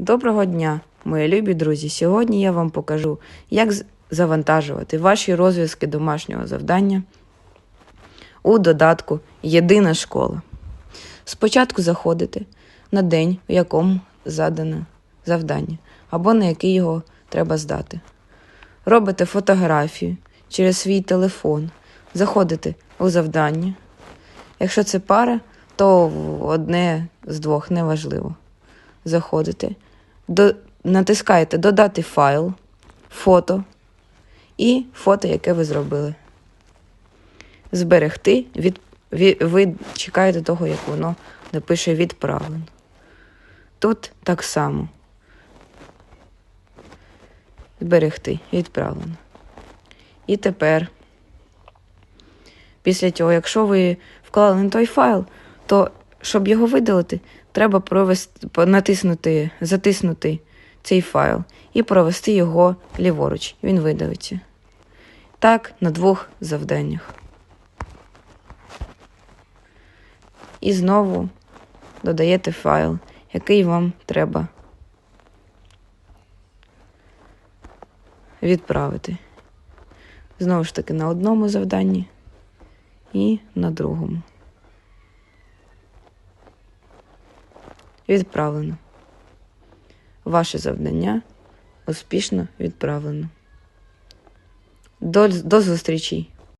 Доброго дня, мої любі друзі. Сьогодні я вам покажу, як завантажувати ваші розв'язки домашнього завдання у додатку Єдина школа. Спочатку заходите на день, в якому задане завдання, або на який його треба здати. Робите фотографію через свій телефон, заходите у завдання. Якщо це пара, то одне з двох неважливо. Заходите, до, натискаєте Додати файл, фото і фото, яке ви зробили. Зберегти, від, ві- ви чекаєте того, як воно напише відправлено. Тут так само. Зберегти, відправлено. І тепер, після цього, якщо ви вклали не той файл, то щоб його видалити, треба провести, натиснути, затиснути цей файл і провести його ліворуч. Він видалиться. Так, на двох завданнях. І знову додаєте файл, який вам треба відправити. Знову ж таки, на одному завданні і на другому. Відправлено. Ваше завдання успішно відправлено. До, до зустрічі!